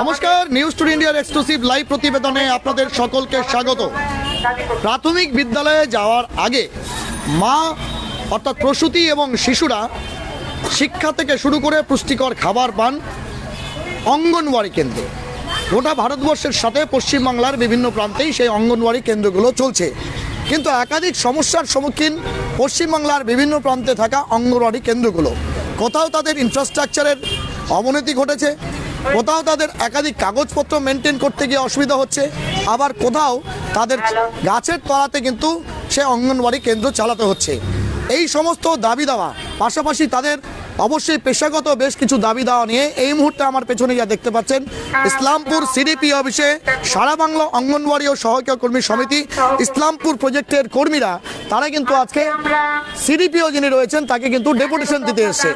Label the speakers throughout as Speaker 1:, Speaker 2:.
Speaker 1: নমস্কার news to ইন্ডিয়ার exclusive live প্রতিবেদনে আপনাদের সকলকে স্বাগত। প্রাথমিক বিদ্যালয়ে যাওয়ার আগে মা, অর্থাৎ প্রসূতি এবং শিশুরা শিক্ষা থেকে শুরু করে পুষ্টিকর খাবার পান অঙ্গনওয়াড়ি কেন্দ্রে। গোটা ভারতবর্ষের সাথে পশ্চিমবাংলার বিভিন্ন প্রান্তেই সেই অঙ্গনওয়াড়ি কেন্দ্রগুলো চলছে। কিন্তু একাধিক সমস্যার সম্মুখীন পশ্চিমবাংলার বিভিন্ন প্রান্তে থাকা অঙ্গনওয়াড়ি কেন্দ্রগুলো। কোথাও তাদের ইনফ্রাস্ট্রাকচারের অবনতি ঘটেছে কোথাও তাদের একাধিক কাগজপত্র মেনটেন করতে গিয়ে অসুবিধা হচ্ছে আবার কোথাও তাদের গাছের তলাতে কিন্তু সে অঙ্গনবাড়ি কেন্দ্র চালাতে হচ্ছে। এই সমস্ত দাবি দাওয়া পাশাপাশি তাদের অবশ্যই পেশাগত বেশ কিছু দাবি দাওয়া নিয়ে এই মুহূর্তে আমার পেছনে যা দেখতে পাচ্ছেন, ইসলামপুর সিডিপি অফিসে সারা বাংলা অঙ্গনওয়াড়ি ও সহায়িকা কর্মী সমিতি ইসলামপুর প্রজেক্টের কর্মীরা, তারা কিন্তু আজকে সিডিপিও যিনি রয়েছেন, তাকে কিন্তু ডেপুটেশন দিতে এসছে।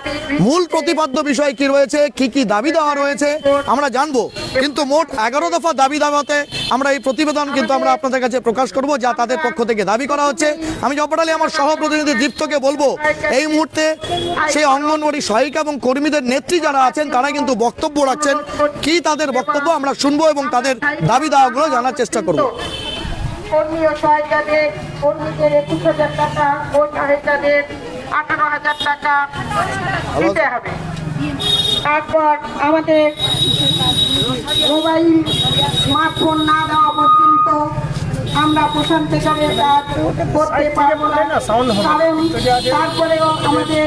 Speaker 1: মূল প্রতিপাদ্য বিষয় কি রয়েছে, কি কি দাবি দেওয়া রয়েছে, আমরা জানব। কিন্তু মোট এগারো দফা দাবি দাওয়াতে আমরা এই প্রতিবেদন কিন্তু আমরা আপনাদের কাছে প্রকাশ করব, যা তাদের পক্ষ থেকে দাবি করা হচ্ছে। আমি জপটালি আমার সহপ্রতিনিধি দীপ্তকে বলব, এই মুহূর্তে সেই অঙ্গনওয়াড়ি সহায়িকা এবং কর্মীদের নেত্রী যারা আছেন তারা কিন্তু বক্তব্য রাখছেন। কি তাদের বক্তব্য আমরা শুনব এবং তাদের দাবি দাওয়াগুলো জানার চেষ্টা করব।
Speaker 2: কর্মী ও সহায়িকাদের কর্মীদের একুশ হাজার টাকা ও সহায়িকাদের আঠারো হাজার টাকা দিতে হবে। তারপর আমাদের মোবাইল স্মার্টফোন না দেওয়া পর্যন্ত আমরা প্রশান্ত পেশারের কাজ করতে পারব না। কারণ তারপরেও আমাদের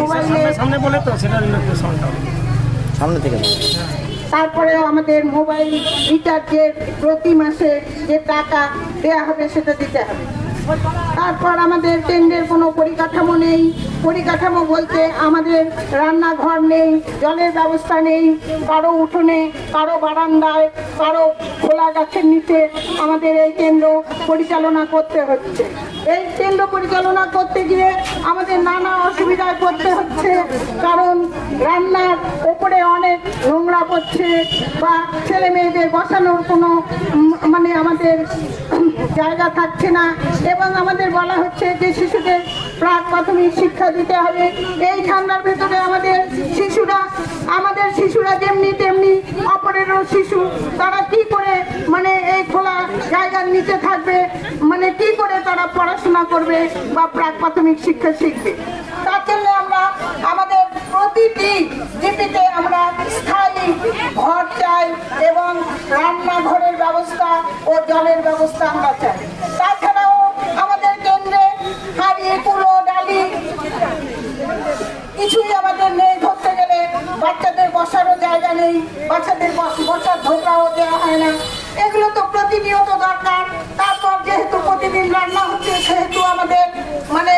Speaker 2: মোবাইলে
Speaker 3: সামনে বলে তো সেটার জন্য একটু সাউন্ড
Speaker 1: সামনে থেকে
Speaker 2: তারপরেও আমাদের মোবাইল রিচার্জের প্রতি মাসে যে টাকা দেওয়া হবে সেটা দিতে হবে। তারপর আমাদের কেন্দ্রের কোনো পরিকাঠামো নেই। পরিকাঠামো বলতে আমাদের রান্নাঘর নেই, জলের ব্যবস্থা নেই, কারও উঠোনে, কারও বারান্দায়, কারও খোলা গাছের নিচে আমাদের এই কেন্দ্র পরিচালনা করতে হচ্ছে। এই কেন্দ্র পরিচালনা করতে গিয়ে আমাদের নানা অসুবিধায় পড়তে হচ্ছে। কারণ রান্নার ওপরে অনেক নোংরা পড়ছে বা ছেলে মেয়েদের বসানোর কোনো মানে আমাদের জায়গা থাকছে না। এবং আমাদের বলা হচ্ছে যে শিশুদের প্রাক প্রাথমিক শিক্ষা দিতে হবে। এই ঠান্ডার ভেতরে আমাদের শিশুরা আমাদের শিশুরা যেমনি তেমনি অপরেরও শিশু, তারা কি করে মানে এই খোলা জায়গার নিচে থাকবে? মানে কি করে তারা পড়াশোনা করবে বা প্রাক প্রাথমিক শিক্ষা শিখবে? তার জন্য আমরা আমাদের প্রতিটি জিপিতে আমরা স্থায়ী ঘর চাই এবং রান্নাঘরের ব্যবস্থা ও জলের ব্যবস্থা আমরা চাই। তাছাড়াও আমাদের কেন্দ্রে হাড়ি কুলো ডালি কিছুই আমাদের নেই। ধরতে গেলে বাচ্চাদের বসারও জায়গা নেই, বাচ্চাদের বস- বসার ধোকরাও দেওয়া হয় না। এগুলো তো প্রতিনিয়ত দরকার। তারপর যেহেতু প্রতিদিন রান্না হচ্ছে, সেহেতু আমাদের মানে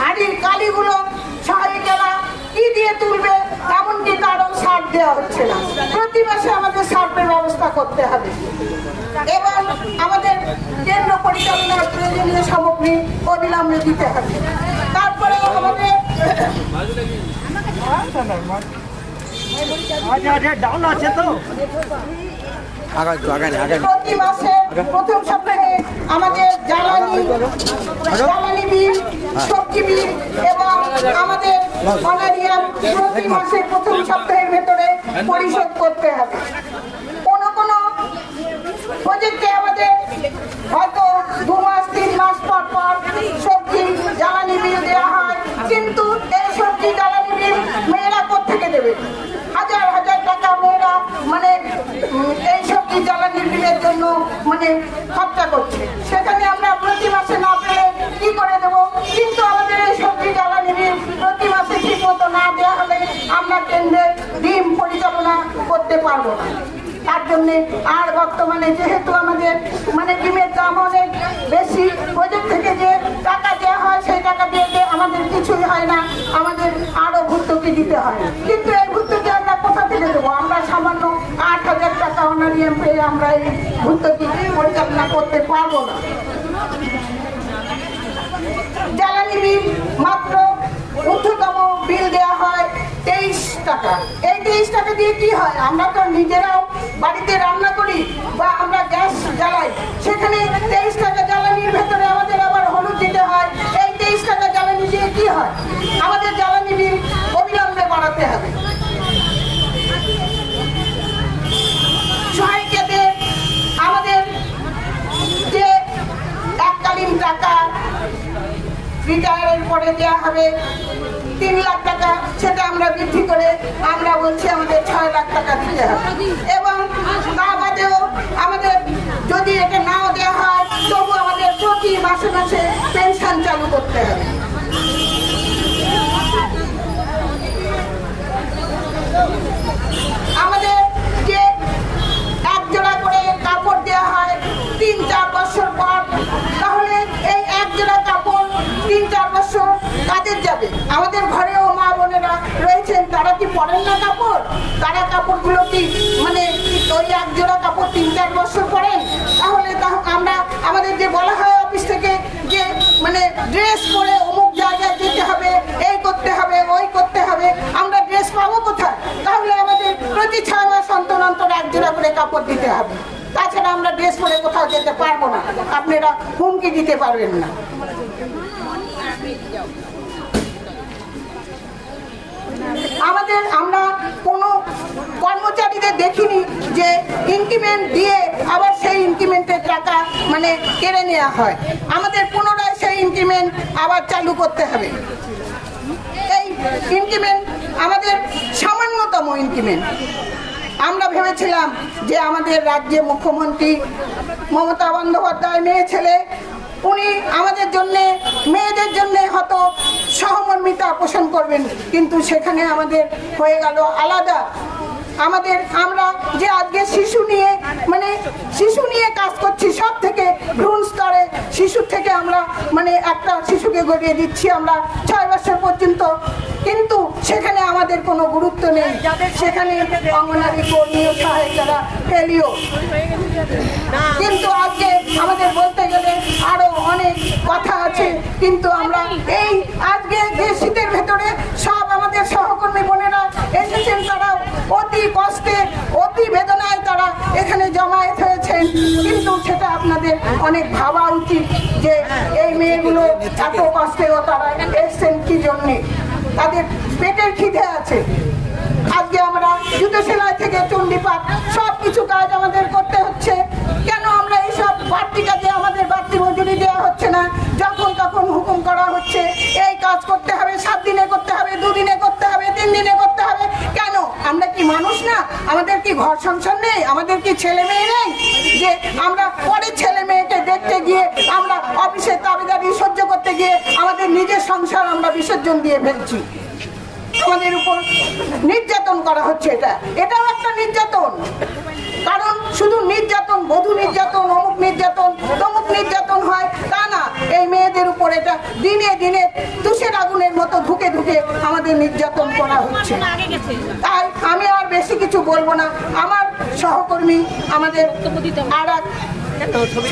Speaker 2: হাড়ির কালিগুলো সহায়িকারা কি দিয়ে তুলবে, এমনকি তারও সার দেওয়া হচ্ছে না। প্রতি মাসে আমাদের সার্ভের ব্যবস্থা করতে হবে। এবং আমাদের কেন্দ্র পরিচালনার প্রয়োজনীয় সামগ্রী অবিলম্বে দিতে হবে। তারপরে আমাদের
Speaker 3: আচ্ছা আচ্ছা ডাউন আছে তো?
Speaker 1: আগায় একটু আগায় আগায়
Speaker 2: প্রতি মাসে প্রথম সপ্তাহে আমাদের জ্বালানি জ্বালানি বিল সবজি বিল এবং আমাদের অনারিয়াম প্রতি মাসে প্রথম সপ্তাহের ভেতরে পরিশোধ করতে হবে। কোনো কোনো প্রজেক্টে আমাদের হয়তো দু মাস তিন মাস পর পর সবজি জ্বালানি বিল দেওয়া হয় কিন্তু এই সবজি জ্বালানি বিল মেয়েরা কোথেকে দেবে? হাজার হাজার টাকা মেয়েরা মানে এই সবজি জ্বালানি বিলের জন্য মানে খরচা করছে? সেখানে আমরা প্রতি মাসে না পেলে কি করে দেব? কিন্তু আমাদের এই সবজি জ্বালানি বিল প্রতি মাসে ঠিক মতো না দেওয়া হলে আমরা কেন্দ্রে ডিম পরিচালনা করতে পারব না। তার জন্যে আর বর্তমানে যেহেতু আমাদের মানে ডিমের দাম অনেক বেশি প্রজেক্ট থেকে যে টাকা দেওয়া হয় সেই টাকা দিয়ে আমাদের কিছুই হয় না। আমাদের আরও ভর্তুকি দিতে হয়। কিন্তু এই ভর্তুকি আমরা কোথা থেকে দেবো আমরা সামান্য আট অনারিয়াম পেয়ে আমরা এই ভর্তুকি পরিচালনা করতে পারব না। জ্বালানি বিল মাত্র ঊর্ধ্বতম বিল দেওয়া হয় তেইশ টাকা। এই তেইশ টাকা দিয়ে কি হয়? আমরা তো নিজেরাও বাড়িতে রান্না করি বা আমরা গ্যাস জ্বালাই। সেখানে তেইশ টাকা জ্বালানির ভেতরে আমাদের আবার হলুদ দিতে হয়। এই তেইশ টাকা জ্বালানি দিয়ে কি হয়? আমাদের জ্বালানি বিল অবিলম্বে বাড়াতে হবে। তারপরে দেওয়া হবে তিন লাখ টাকা। সেটা আমরা বৃদ্ধি করে আমরা বলছি আমাদের ছয় লাখ টাকা দিতে হবে। এবং তা বাদেও আমাদের যদি এটা নাও দেওয়া হয়, তবু আমাদের প্রতি মাসে মাসে পেনশন চালু করতে হবে। আমাদের যে এক জোড়া করে কাপড় দেওয়া হয়, তিন চার বছর পর জোড়া কাপড় তিন, চার বছর কাজের যাবে, আমাদের ঘরেও মা বোনেরা রয়েছেন, তারা কি পরেন না কাপড়? তারা কাপড়গুলো কি মানে ওই এক জোড়া কাপড় তিন, চার বছর পরেন? তাহলে আমরা আমাদের যে বলা হয় অফিস থেকে যে মানে ড্রেস পরে অমুক জায়গায় যেতে হবে, এই করতে হবে, ওই করতে হবে, আমরা ড্রেস পাবো কোথায়? তাহলে আমাদের প্রতি ছয় মাস অন্তর অন্তর এক জোড়া করে কাপড় দিতে হবে। তাছাড়া আমরা ড্রেস পরে কোথাও যেতে পারব না। আপনারা হুমকি দিতে পারবেন না। আমাদের, আমরা কোনো কর্মচারীদের দেখিনি যে ইনক্রিমেন্ট দিয়ে আবার সেই ইনক্রিমেন্টের টাকা মানে কেড়ে নেওয়া হয়। আমাদের পুনরায় সেই ইনক্রিমেন্ট আবার চালু করতে হবে। এই ইনক্রিমেন্ট আমাদের সামান্যতম ইনক্রিমেন্ট আমরা ভেবেছিলাম যে আমাদের রাজ্যে মুখ্যমন্ত্রী মমতা বন্দ্যোপাধ্যায় মেয়ে ছেলে, উনি আমাদের জন্যে, মেয়েদের জন্যে হয়তো সহমর্মিতা পোষণ করবেন, কিন্তু সেখানে আমাদের হয়ে গেল আলাদা আমাদের আমরা যে আজকে শিশু নিয়ে মানে শিশু নিয়ে কাজ করছি, সব থেকে ভ্রূণ স্তরে শিশু থেকে আমরা মানে একটা শিশুকে গড়িয়ে দিচ্ছি আমরা ছয় বছর পর্যন্ত। কিন্তু সেখানে আমাদের কোনো গুরুত্ব নেই। সেখানে অঙ্গনারী কর্মী ও ফেলিও কিন্তু আজকে আমাদের বলতে গেলে আরও অনেক কথা আছে। কিন্তু আমরা এই আজকে যে শীতের ভেতরে সব আমাদের সহকর্মী বোনেরা এসেছেন তারা অতি কষ্টে, অতি বেদনায় তারা এখানে জমায়েত হয়েছেন। কিন্তু সেটা আপনাদের অনেক ভাবা উচিত যে এই মেয়েগুলো এত কষ্টেও তারা এসছেন কি জন্যে? তাদের পেটের খিদে আছে। আজকে আমরা জুতো সেলাই থেকে চণ্ডীপাঠ সব কিছু কাজ আমাদের করতে হচ্ছে। কেন আমরা এইসব বাড়তি কাজে আমাদের বাড়তি মজুরি দেওয়া হচ্ছে না? তখন হুকুম করা হচ্ছে। এই কাজ করতে হবে, সাত দিনে করতে হবে দুদিনে করতে হবে, তিন দিনে করতে হবে। কেন? আমরা কি মানুষ না? আমাদের কি ঘর সংসার নেই? আমাদের কি ছেলে মেয়ে নেই? যে আমরা পরে ছেলে মেয়েকে দেখতে গিয়ে আমরা অফিসের দাবিদারি সহ্য করতে গিয়ে আমাদের নিজের সংসার আমরা বিসর্জন দিয়ে ফেলছি। আমাদের উপর নির্যাতন করা হচ্ছে এটা। এটাও একটা নির্যাতন। কারণ শুধু নির্যাতন, বধূ নির্যাতন, অমুক নির্যাতন, তমুক নির্যাতন হয়, তা উপর এটা দিনে দিনে তুষের আগুনের মতো ঢুকে ঢুকে আমাদের নির্যাতন করা হচ্ছে। তাই আমি আর বেশি কিছু বলব না। আমার সহকর্মী আমাদের আর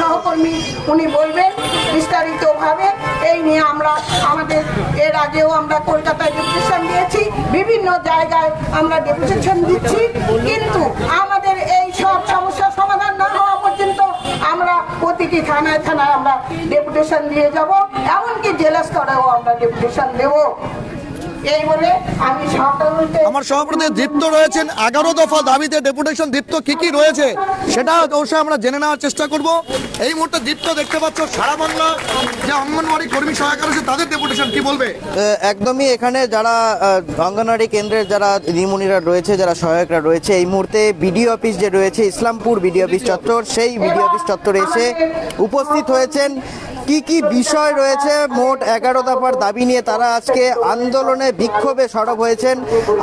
Speaker 2: সহকর্মী, উনি বলবেন বিস্তারিতভাবে, এই নিয়ে আমরা আমাদের, এর আগেও আমরা কলকাতায় ডেপুটেশন দিয়েছি, বিভিন্ন জায়গায় আমরা ডেপুটেশন দিচ্ছি। কিন্তু আমাদের এই সব সমস্যার সমাধান না আমরা প্রতিটি থানায় থানায় আমরা ডেপুটেশন দিয়ে যাব এমনকি জেলা স্তরেও আমরা ডেপুটেশন দেবো। এই বলে আমি সকলকে
Speaker 1: আমার সভাপতি দীপ্ত রয়েছেন। এগারো দফা দাবিতে ডেপুটেশন দীপ্ত কি কি রয়েছে সেটা অবশ্যই আমরা জেনে নেওয়ার চেষ্টা করব। এই মুহূর্তে দীপ্ত দেখতে পাচ্ছ সারা বাংলা যে অঙ্গনওয়াড়ি কর্মী সহায়তা রয়েছে তাদের ডেপুটেশন কি বলবে?
Speaker 4: একদমই এখানে যারা অঙ্গনওয়াড়ি কেন্দ্রের যারা দিদিমণিরা রয়েছে যারা সহায়করা রয়েছে এই মুহূর্তে বিডিও অফিস যে রয়েছে ইসলামপুর বিডিও অফিস চত্বর সেই বিডিও অফিস চত্বরে এসে উপস্থিত হয়েছেন। কি কি বিষয় রয়েছে মোট এগারো দফার দাবি নিয়ে তারা আজকে আন্দোলনে বিক্ষোভে সরব হয়েছেন।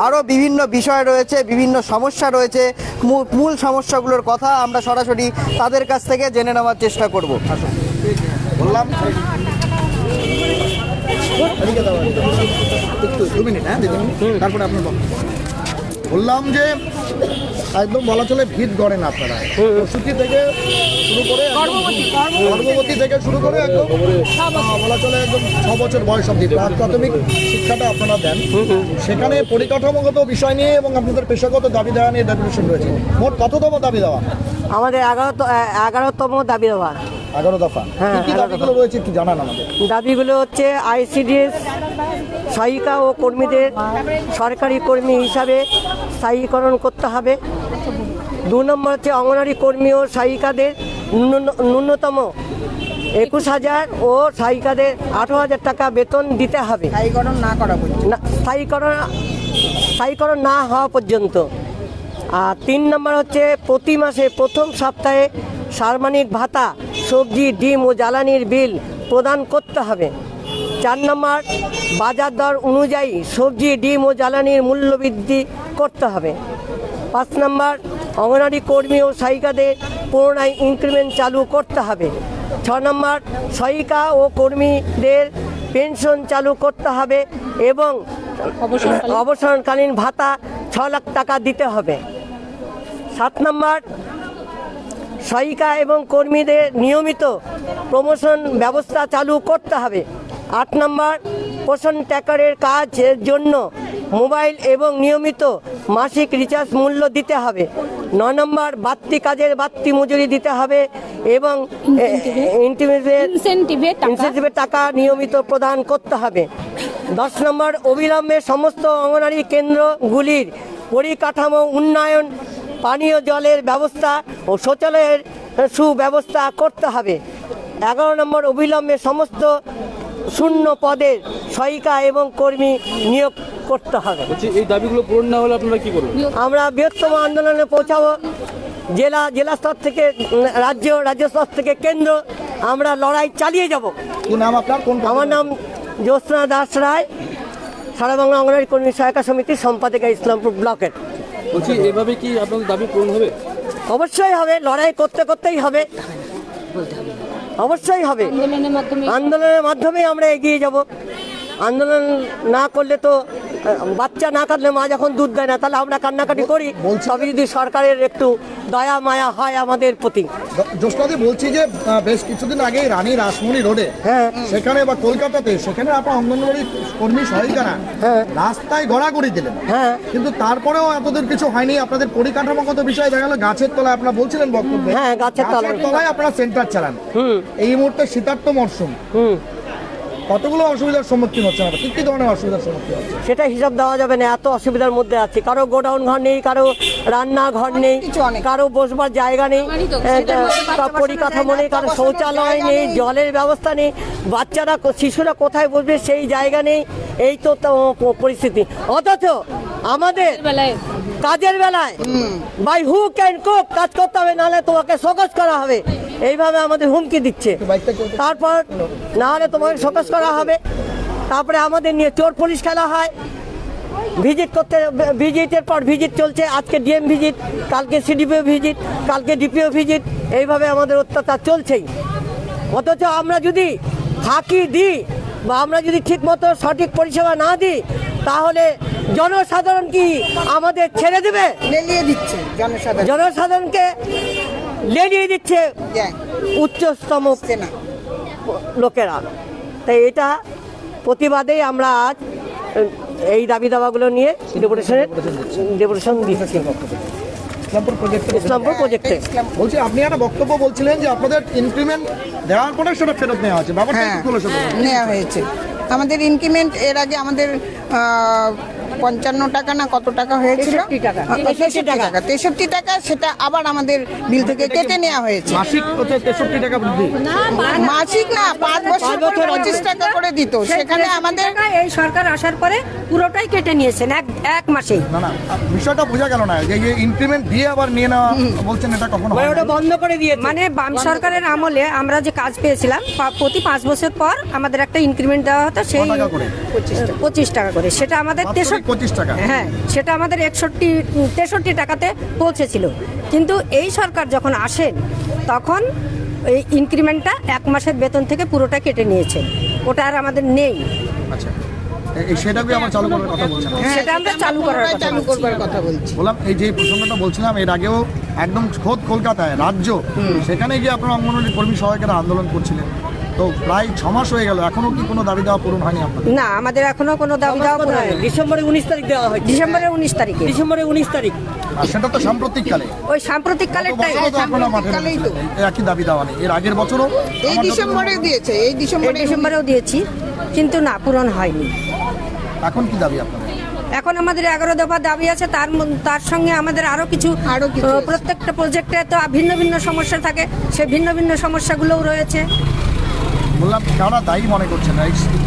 Speaker 4: আরও বিভিন্ন বিষয় রয়েছে, বিভিন্ন সমস্যা রয়েছে। মূল সমস্যাগুলোর কথা আমরা সরাসরি তাদের কাছ থেকে জেনে নেওয়ার চেষ্টা করব।
Speaker 1: বললাম। একটু দু মিনিট হ্যাঁ তারপরে আপনার বললাম যে একদম বলা চলে ভিড় গড়েন আপনারা। প্রসূতি থেকে শুরু করে গর্ভবতী থেকে শুরু করে একদম বলা চলে একদম ছ বছর বয়স অব্দি প্রাক প্রাথমিক শিক্ষাটা আপনারা দেন। সেখানে পরিকাঠামোগত বিষয় নিয়ে এবং আপনাদের পেশাগত দাবি দেওয়া নিয়ে ডেপুটেশন রয়েছে। মোট কত দফা দাবি দেওয়া?
Speaker 5: আমাদের এগারো এগারোতম দাবি দেওয়া।
Speaker 1: এগারো দফা।
Speaker 5: হ্যাঁ,
Speaker 1: কি কি দাবিগুলো রয়েছে একটু জানান আমাদের।
Speaker 5: দাবিগুলো হচ্ছে আইসিডিএস সহায়িকা ও কর্মীদের সরকারি কর্মী হিসাবে স্থায়ীকরণ করতে হবে। দু নম্বর হচ্ছে অঙ্গনারী কর্মী ও সহায়িকাদের ন্যূনতম একুশ হাজার ও সহায়িকাদের আঠারো হাজার টাকা বেতন দিতে হবে।
Speaker 2: স্থায়ীকরণ না করা পর্যন্ত।
Speaker 5: স্থায়ীকরণ স্থায়ীকরণ না হওয়া পর্যন্ত। আর তিন নম্বর হচ্ছে প্রতি মাসে প্রথম সপ্তাহে সার্মানিক ভাতা সবজি ডিম ও জ্বালানির বিল প্রদান করতে হবে। চার নম্বর বাজার দর অনুযায়ী সবজি ডিম ও জ্বালানির মূল্য বৃদ্ধি করতে হবে। পাঁচ নম্বর অঙ্গনারী কর্মী ও সহায়িকাদের পুনরায় ইনক্রিমেন্ট চালু করতে হবে। ছ নম্বর সহায়িকা ও কর্মীদের পেনশন চালু করতে হবে এবং অবসরকালীন ভাতা ছ লাখ টাকা দিতে হবে। সাত নম্বর সহায়িকা এবং কর্মীদের নিয়মিত প্রমোশন ব্যবস্থা চালু করতে হবে। আট নম্বর পোষণ ট্যাকারের কাজের জন্য মোবাইল এবং নিয়মিত মাসিক রিচার্জ মূল্য দিতে হবে। ন নম্বর বাড়তি কাজের বাড়তি মজুরি দিতে হবে এবং ইনসেন্টিভের টাকা নিয়মিত প্রদান করতে হবে। দশ নম্বর অবিলম্বে সমস্ত অঙ্গনারী কেন্দ্রগুলির পরিকাঠামো উন্নয়ন পানীয় জলের ব্যবস্থা ও শৌচালয়ের সুব্যবস্থা করতে হবে। এগারো নম্বর অবিলম্বে সমস্ত শূন্য পদের সহায়িকা এবং কর্মী নিয়োগ করতে হবে।
Speaker 6: এই দাবিগুলো পূরণ না হলে আপনারা কি করবেন?
Speaker 5: আমরা বৃহত্তম আন্দোলনে পৌঁছাবো। জেলা জেলা স্তর থেকে রাজ্য রাজ্য স্তর থেকে কেন্দ্র আমরা লড়াই চালিয়ে যাব।
Speaker 1: কি নাম আপনার? কোন
Speaker 5: আমার নাম জ্যোৎস্না দাস রায়। সারা বাংলা অঙ্গনওয়াড়ি কর্মী সহায়তা সমিতির সম্পাদিকা ইসলামপুর ব্লকের।
Speaker 6: বলছি এভাবে কি আপনাদের দাবি পূরণ হবে?
Speaker 5: অবশ্যই হবে লড়াই করতে করতেই হবে। অবশ্যই হবে।
Speaker 7: আন্দোলনের মাধ্যমে
Speaker 5: আমরা এগিয়ে যাব। আন্দোলন না করলে তো বাচ্চা না কাটলে মা যখন দুধ দেয় না তাহলে আমরা কান্নাকাটি করি। তবে যদি সরকারের একটু দয়া মায়া হয় আমাদের প্রতি।
Speaker 1: জ্যোৎস্নাদি বলছি যে বেশ কিছুদিন আগে রানী রাসমণি রোডে
Speaker 5: হ্যাঁ।
Speaker 1: সেখানে বা কলকাতাতে সেখানে আপনার অঙ্গনওয়াড়ি কর্মী সহায়িকারা
Speaker 5: হ্যাঁ।
Speaker 1: রাস্তায় গড়াগড়ি দিলেন।
Speaker 5: হ্যাঁ।
Speaker 1: কিন্তু তারপরেও এতদূর কিছু হয়নি। আপনাদের পরিকাঠামোগত বিষয় দেখা গেল গাছের তলায় আপনারা বলছিলেন বক্তব্যে।
Speaker 5: হ্যাঁ, গাছের তলায়।
Speaker 1: তলায় আপনারা সেন্টার চালান।
Speaker 5: হুম।
Speaker 1: এই মুহূর্তে শীতার্থ মরশুম।
Speaker 5: হুম।
Speaker 1: কতগুলো অসুবিধার সম্মুখীন হচ্ছেন আপনারা? কি কি ধরনের অসুবিধার সম্মুখীন হচ্ছেন?
Speaker 5: সেটা হিসাব দেওয়া যাবে না এত অসুবিধার মধ্যে আছে। কারও গোডাউন ঘর নেই কারও রান্না ঘর নেই
Speaker 2: কিছু
Speaker 5: কারও বসবার জায়গা নেই পরিকাঠামো নেই
Speaker 2: কারও
Speaker 5: শৌচালয় নেই। জলের ব্যবস্থা নেই বাচ্চারা শিশুরা কোথায় বসবে সেই জায়গা নেই এই তো তো পরিস্থিতি। অথচ আমাদের কাজের বেলায়। বাই হু ক্যান কুক কাজ করতে হবে নাহলে তোমাকে সকস করা হবে। এইভাবে আমাদের হুমকি দিচ্ছে। তারপর না হলে তোমাকে সকস করা হবে। তারপরে আমাদের নিয়ে চোর পুলিশ খেলা হয়। ভিজিট করতে ভিজিটের পর ভিজিট চলছে। আজকে ডিএম ভিজিট কালকে সিডিপিও ভিজিট কালকে ডিপিও ভিজিট। এইভাবে আমাদের অত্যাচার চলছেই। অথচ আমরা যদি ফাঁকি দিই বা আমরা যদি ঠিকমতো সঠিক পরিষেবা না দিই তাহলে জনসাধারণ কি আমাদের ছেড়ে দেবে? জনসাধারণকে লেলিয়ে দিচ্ছে উচ্চস্তম লোকেরা। তাই এটা প্রতিবাদেই আমরা আজ এই দাবি দাবাগুলো নিয়ে ডেপুটেশনের ডেপুটেশন দিচ্ছি
Speaker 1: ইসলামপুর প্রজেক্টে বলছি আপনি একটা বক্তব্য বলছিলেন যে আপনাদের ইনক্রিমেন্ট দেওয়ার পরে সেটা ফেরত নেওয়া আছে ব্যাপারটা
Speaker 2: হ্যাঁ
Speaker 1: সেটা
Speaker 2: নেওয়া হয়েছে। আমাদের ইনক্রিমেন্ট এর আগে আমাদের পঞ্চান্ন টাকা না কত টাকা হয়েছিল?
Speaker 5: তেষট্টি টাকা।
Speaker 2: তেষট্টি টাকা। সেটা আবার আমাদের বিল থেকে কেটে নেওয়া হয়েছে।
Speaker 1: মাসিক তেষট্টি টাকা
Speaker 2: মাসিক না পাঁচ বছর পঁচিশ টাকা করে দিত। সেখানে আমাদের
Speaker 8: এই সরকার আসার পরে পুরোটাই কেটে নিয়েছেন এক এক মাসেই।
Speaker 1: না বিষয়টা বোঝা গেল না। যে ইনক্রিমেন্ট দিয়ে আবার নিয়ে নেওয়া বলছেন এটা কখনো
Speaker 5: মানে ওটা বন্ধ করে দিয়ে
Speaker 8: মানে বাম সরকারের আমলে আমরা যে কাজ পেয়েছিলাম প্রতি পাঁচ বছর পর আমাদের একটা ইনক্রিমেন্ট দেওয়া হতো সেই
Speaker 1: করে?
Speaker 8: পঁচিশ টাকা করে। সেটা আমাদের তেষট্টি
Speaker 1: 25 টাকা?
Speaker 8: হ্যাঁ সেটা আমাদের একষট্টি তেষট্টি টাকাতে পৌঁছেছিল। কিন্তু এই সরকার যখন আসেন তখন এই ইনক্রিমেন্টটা এক মাসের বেতন থেকে পুরোটা কেটে নিয়েছেন ওটা আর আমাদের নেই।
Speaker 1: আচ্ছা। সেটাকে আবার চালু করার কথা বলছেন
Speaker 8: সেটা আমরা চালু করার
Speaker 2: চালু করবার কথা বলছি।
Speaker 1: বললাম এই যে প্রসঙ্গটা বলছিলাম এর আগেও একদম খোদ কলকাতায় রাজ্য সেখানে গিয়ে আপনারা অঙ্গনওয়াড়ি কর্মী সহায়কেরা আন্দোলন করছিলেন। তো প্রায় ছ মাস হয়ে গেল এখনও কি কোনো দাবি দেওয়া পূরণ হয়নি আপনাদের?
Speaker 8: না আমাদের এখনও কোনো দাবি দেওয়া পূরণ হয়নি।
Speaker 5: ডিসেম্বরের উনিশ তারিখ দেওয়া হয়েছে।
Speaker 8: ডিসেম্বরের উনিশ তারিখে।
Speaker 5: ডিসেম্বরের উনিশ তারিখ।
Speaker 1: আর সেটা তো সাম্প্রতিককালে।
Speaker 8: ওই সাম্প্রতিক কালেরটাই
Speaker 1: বছরও তো আপনারা
Speaker 2: সাম্প্রতিককালেই তো।
Speaker 1: একই দাবি দেওয়া নেই। এর আগের বছরও
Speaker 2: এই ডিসেম্বরে দিয়েছে এই
Speaker 8: এই
Speaker 2: ডিসেম্বরে
Speaker 8: ডিসেম্বরেও দিয়েছি কিন্তু না পূরণ হয়নি।
Speaker 1: এখন কি দাবি আপনাদের?
Speaker 8: এখন আমাদের এগারো দফা দাবি আছে তার তার সঙ্গে আমাদের আরও কিছু
Speaker 2: আরও কিছু
Speaker 8: আহ,
Speaker 2: আছে।
Speaker 8: প্রত্যেকটা প্রজেক্টে তো ভিন্ন ভিন্ন সমস্যা থাকে সে ভিন্ন ভিন্ন সমস্যাগুলোও রয়েছে।
Speaker 1: কারা দায়ী মনে করছেন।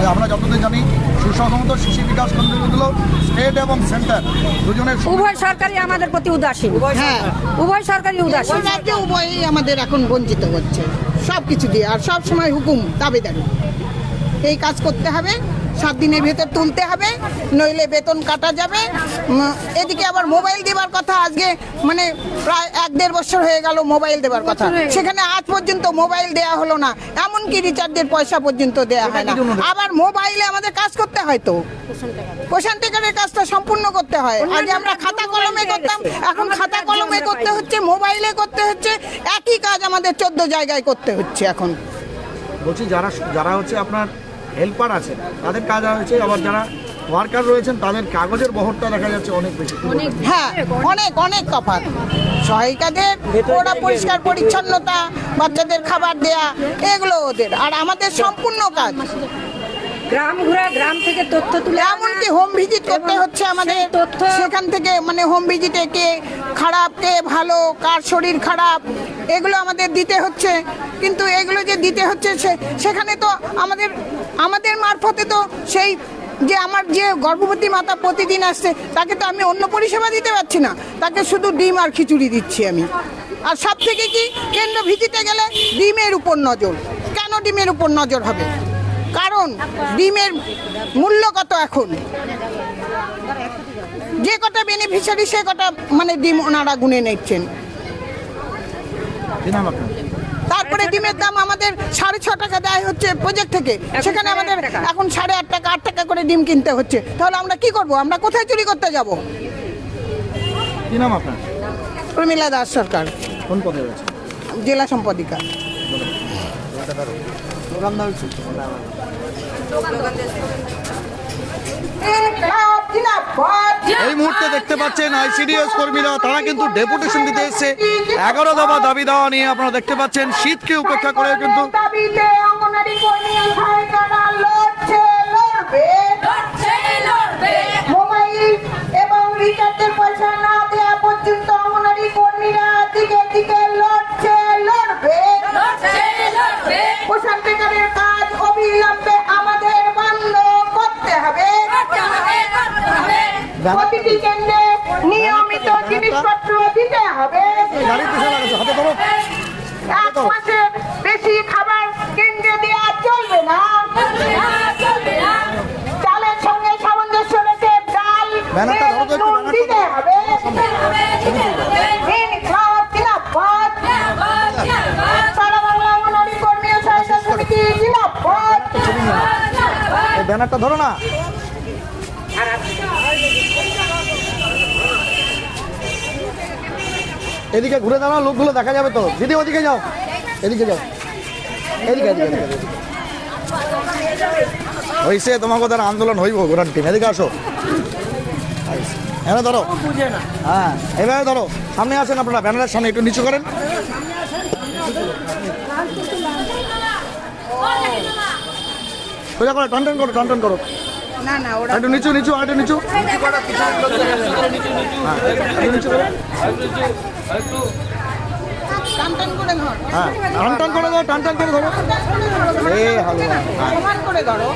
Speaker 1: আমরা যতদিন জানি সুসংহত শিশু বিকাশ কেন্দ্রগুলো স্টেট এবং সেন্টার দুজনের
Speaker 8: উভয় সরকারই আমাদের প্রতি উদাসীন।
Speaker 2: হ্যাঁ।
Speaker 8: উভয় সরকারই উদাসীন।
Speaker 2: রাজ্যে উভয়ই আমাদের এখন বঞ্চিত হচ্ছে। সব কিছু দিয়ে। আর সব সময় হুকুম দাবিদারি। এই কাজ করতে হবে। সাত দিনের ভেতর তুলতে হবে নইলে বেতন কাটা যাবে। এদিকে আবার মোবাইল দেবার কথা আজকে মানে প্রায় এক দেড় বছর হয়ে গেল মোবাইল দেবার কথা। সেখানে আজ পর্যন্ত মোবাইল দেয়া হলো না এমনকি রিচার্জের পয়সা পর্যন্ত দেয়া হয় না। আবার মোবাইলে আমাদের কাজ করতে হয় তো। পোষণ টিকারের কাজটা সম্পূর্ণ করতে হয়। আগে আমরা খাতা কলমে করতাম এখন খাতা কলমে করতে হচ্ছে মোবাইলে করতে হচ্ছে একই কাজ আমাদের চোদ্দ জায়গায় করতে হচ্ছে এখন।
Speaker 1: বলছি যারা যারা হচ্ছে আপনার হেল্পার আছে। তাদের কাজ হয়েছে আবার যারা ওয়ার্কার রয়েছেন তাদের কাগজের বহরটা দেখা যাচ্ছে অনেক বেশি।
Speaker 2: হ্যাঁ অনেক অনেক তফাৎ। সহায়িকাদের ওরা পরিষ্কার পরিচ্ছন্নতা বাচ্চাদের খাবার দেয়া এগুলো ওদের। আর আমাদের সম্পূর্ণ কাজ।
Speaker 8: গ্রাম ঘুরে গ্রাম থেকে তথ্য তুলে
Speaker 2: এমনকি হোম ভিজিট করতে হচ্ছে আমাদের।
Speaker 8: তথ্য
Speaker 2: সেখান থেকে মানে হোম ভিজিটে কে খারাপ কে ভালো কার শরীর খারাপ এগুলো আমাদের দিতে হচ্ছে। কিন্তু এগুলো যে দিতে হচ্ছে সে- সেখানে তো আমাদের আমাদের মারফতে তো সেই যে আমার যে গর্ভবতী মাতা প্রতিদিন আসছে, তাকে তো আমি অন্য পরিষেবা দিতে পারছি না। তাকে শুধু ডিম আর খিচুড়ি দিচ্ছি আমি। আর সব থেকে কি কেন্দ্র ভিজিটে গেলে ডিমের উপর নজর। কেন ডিমের উপর নজর হবে? কারণ ডিমের মূল্য কত এখন? যে কটা বেনিফিশিয়ারি সে কটা মানে ডিম ওনারা গুনে নিচ্ছেন।
Speaker 1: কি নাম আপনার
Speaker 2: তারপরে ডিমের দাম আমাদের সাড়ে ছ টাকা দেয় হচ্ছে প্রজেক্ট থেকে। সেখানে আমাদের এখন সাড়ে আট টাকা আট টাকা করে ডিম কিনতে হচ্ছে। তাহলে আমরা কি করব? আমরা কোথায় চুরি করতে যাব?
Speaker 1: কি নাম আপনার?
Speaker 2: প্রমিলা দাস সরকার।
Speaker 1: কোন পদে রয়েছে?
Speaker 2: জেলা সম্পাদিকা।
Speaker 1: এই মুহূর্তে দেখতে পাচ্ছেন আইসিডিএস কর্মীরা তারা কিন্তু ডেপুটেশন দিতে এসেছে। এগারো দফা দাবি দেওয়া নিয়ে আপনারা দেখতে পাচ্ছেন শীতকে উপেক্ষা করে কিন্তু
Speaker 2: লড়ছে লড়বে। প্রতিটি কেন্দ্রে নিয়মিত জিনিসপত্র দিতে হবে। এক মাসের বেশি খাবার কেন্দ্রে দেওয়া চলবে না। চালের সঙ্গে সামঞ্জস্য রেখে ডাল নুন দিতে হবে।
Speaker 1: ব্যানারটা ধরো না। এদিকে ঘুরে দাঁড়াও, লোকগুলো দেখা যাবে তো। দিদি, ওদিকে যাও। এদিকে যাও। এদিকে। হইছে তোমাকে দ্বারা আন্দোলন হইব ঘোরান টিম এদিকে আসো। হ্যাঁ ধরো। হ্যাঁ এভাবে ধরো। সামনে আসেন আপনারা, ব্যানারের সামনে একটু নিচু করেন। সোজা করে, টান টান করো, টান টান করো।
Speaker 2: না না ওরা
Speaker 1: একটু নিচু নিচু আর নিচু। হ্যাঁ, নিচু
Speaker 2: টান টান করে ধর।
Speaker 1: হ্যাঁ টান টান করে দাও টান টান করে ধরো। এ হালুয়া।
Speaker 2: করে ধরো।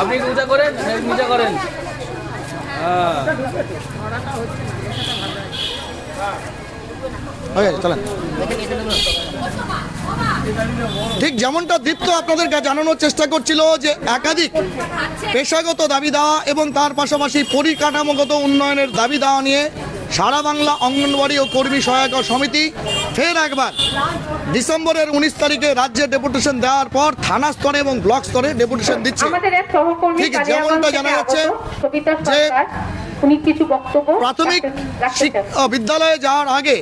Speaker 6: আপনি পূজা করেন পূজা করেন। হ্যাঁ।
Speaker 1: হয়ে গেছে চলেন। ঠিক যেমনটা দীপ্ত আপনাদেরকে জানানোর চেষ্টা করছিল যে একাধিক পেশাগত দাবি দেওয়া এবং তার পাশাপাশি পরিকাঠামোগত উন্নয়নের দাবি দেওয়া নিয়ে সারা বাংলা অঙ্গনওয়াড়ি ও কর্মী সহায়তা সমিতি ফের একবার ডিসেম্বরের উনিশ তারিখে রাজ্যে ডেপুটেশন দেওয়ার পর থানা স্তরে এবং ব্লক স্তরে ডেপুটেশন দিচ্ছে। ঠিক যেমনটা জানা যাচ্ছে যে প্রাথমিক বিদ্যালয়ে যাওয়ার আগে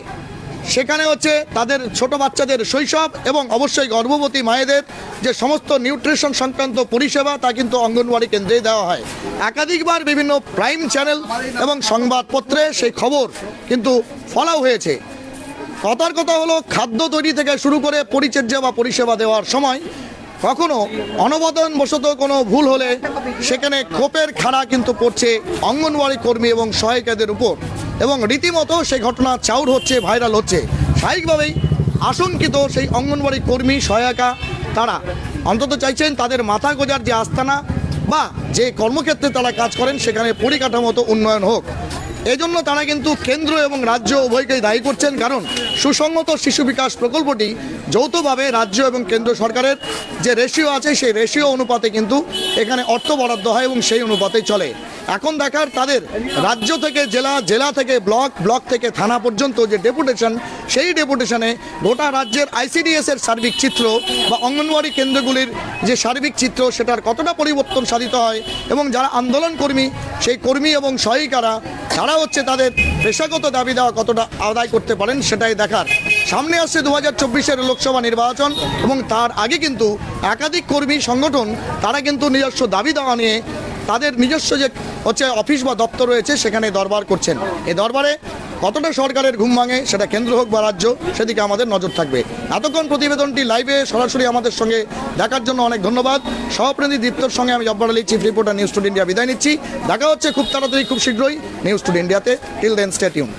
Speaker 1: সেখানে হচ্ছে তাদের ছোট বাচ্চাদের শৈশব এবং অবশ্যই গর্ভবতী মায়েদের যে সমস্ত নিউট্রিশন সংক্রান্ত পরিষেবা, তা কিন্তু অঙ্গনওয়াড়ি কেন্দ্রে দেওয়া হয়। একাধিকবার বিভিন্ন প্রাইম চ্যানেল এবং সংবাদপত্রে সেই খবর কিন্তু ফলাও হয়েছে। কথার কথা হলো, খাদ্য তৈরি থেকে শুরু করে পরিচর্যা বা পরিষেবা দেওয়ার সময় কখনো অনবদনবশত কোনো ভুল হলে সেখানে কোপের খাড়া কিন্তু পড়ছে অঙ্গনওয়াড়ি কর্মী এবং সহায়িকাদের উপর। এবং রীতিমতো সেই ঘটনা চাউর হচ্ছে, ভাইরাল হচ্ছে। স্বাভাবিকভাবেই আশঙ্কিত সেই অঙ্গনওয়াড়ি কর্মী, সহায়িকা তারা। অন্তত চাইছেন তাদের মাথা গোজার যে আস্তানা বা যে কর্মক্ষেত্রে তারা কাজ করেন, সেখানে পরিকাঠামোত উন্নয়ন হোক। এজন্য তারা কিন্তু কেন্দ্র এবং রাজ্য উভয়কেই দায়ী করছেন। কারণ সুসংগত শিশু বিকাশ প্রকল্পটি যৌথভাবে রাজ্য এবং কেন্দ্র সরকারের যে রেশিও আছে, সেই রেশিও অনুপাতে কিন্তু এখানে অর্থ বরাদ্দ হয় এবং সেই অনুপাতে চলে। এখন দেখার তাদের রাজ্য থেকে জেলা জেলা থেকে ব্লক ব্লক থেকে থানা পর্যন্ত যে ডেপুটেশন, সেই ডেপুটেশনে গোটা রাজ্যের আইসিডিএস এর সার্বিক চিত্র বা অঙ্গনওয়াড়ি কেন্দ্রগুলির যে সার্বিক চিত্র, সেটার কতটা পরিবর্তন সাধিত হয় এবং যারা আন্দোলন কর্মী, সেই কর্মী এবং সহায়িকারা, তারা হচ্ছে তাদের পেশাগত দাবি দেওয়া কতটা আদায় করতে পারেন, সেটাই দেখার। সামনে আসছে দু হাজার চব্বিশের লোকসভা নির্বাচন এবং তার আগে কিন্তু একাধিক কর্মী সংগঠন, তারা কিন্তু নিজস্ব দাবি দেওয়া নিয়ে তাদের নিজস্ব যে হচ্ছে অফিস বা দপ্তর রয়েছে, সেখানে দরবার করছেন। এই দরবারে কতটা সরকারের ঘুম ভাঙে, সেটা কেন্দ্র হোক বা রাজ্য, সেদিকে আমাদের নজর থাকবে। এতক্ষণ প্রতিবেদনটি লাইভে সরাসরি আমাদের সঙ্গে দেখার জন্য অনেক ধন্যবাদ। সহপ্রেন্দী দীপ্তর সঙ্গে আমি Jabbar Ali chief reporter news today India বিদায় নিচ্ছি। দেখা হচ্ছে খুব তাড়াতাড়ি, খুব শীঘ্রই নিউজ টুডে ইন্ডিয়াতে টিল দেন স্টেটিউন